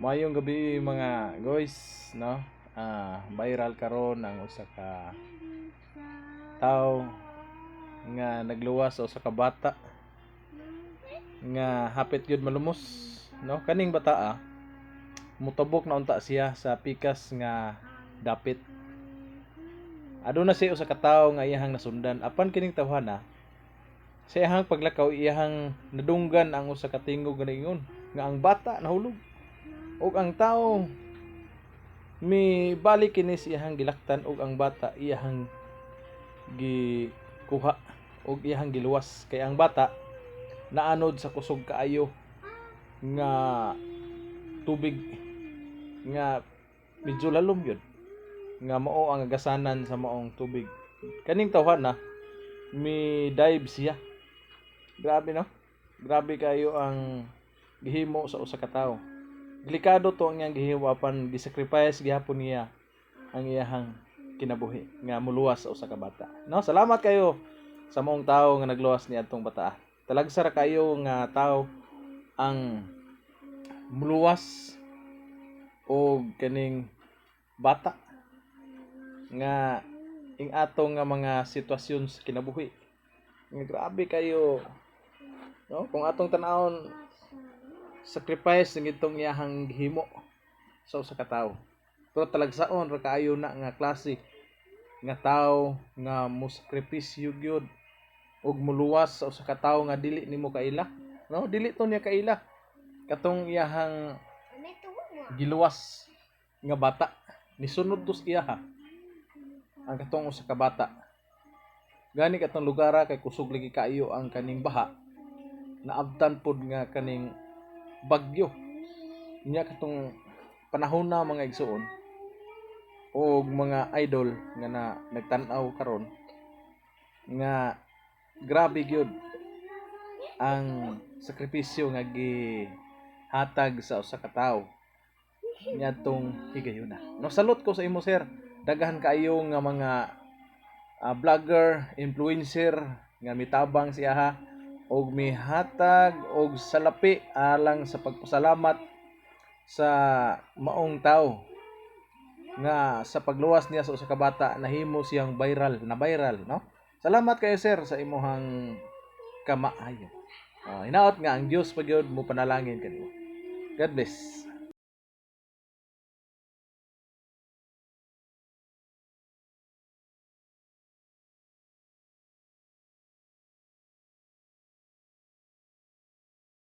Mayong gabi mga guys, no? Ah, viral karon ang usa ka tao nga nagluwas sa usa ka bata nga hapit gyud malumos, no? Kaning bata ah, mutabok na unta siya sa pikas nga dapit. Aduna siya usa ka tawo nga iyahang nasundan. Apan kining tawhana, sa iyahang paglakaw iyahang nadunggan ang usa ka tingog nga ingon nga ang bata nahulog ug ang tao mi balik kini sa iyahang gilaktan ug ang bata iyahang gikuha ug iyahang giluwas. Kay ang bata naanod sa kusog kaayo nga tubig nga medyo lalom yun. Nga mao ang agasanan sa maong tubig. Kaning tawhan na mi dive siya. Grabe no? Grabe kayo ang gihimo sa usa ka tawo delikado to ang iyang gihiwapan gisacrifice gihapon niya ang iyahang kinabuhi nga muluwas sa usa ka bata. No salamat kayo sa maong tawo nga nagluwas ni atong bata. Talagsa ra kayo nga tawo ang muluwas o kaning bata nga ing ato nga mga sitwasyon sa kinabuhi. Nga grabe kayo no? Kung atong tan-awon sacrifice ng itong iyahang gihimo sa usa ka tawo pero talagsaon ra kaayo na nga klase nga tawo nga mosakripisyo gyud ug muluwas sa usa ka tawo nga dili nimo kaila. No dili to niya kaila. Katong iyahang giluwas nga bata nisunod tos iya ha ang katong usa ka bata. Gani katong lugara kay kusog lagi kaayo ang kaning baha. Naabtan pod nga kaning bagyo niya katong panahon na mga igsuon o mga idol nga na nagtan-aw karon nga grabe gyud ang sakripisyo nga gihatag sa usa ka tawo niadtong higayuna. No salute ko sa imo sir. Daghan kaayo nga mga ah, vlogger, influencer nga mitabang siya ha og mihatag og salapi alang sa pagpasalamat sa maong tao nga sa pagluwas niya sa usa ka bata nahimo siyang viral na viral no? Salamat kayo sir sa imuhang kamaayo. Oh, hinaot nga ang Dios pagyud mo panalangin kanimo. God bless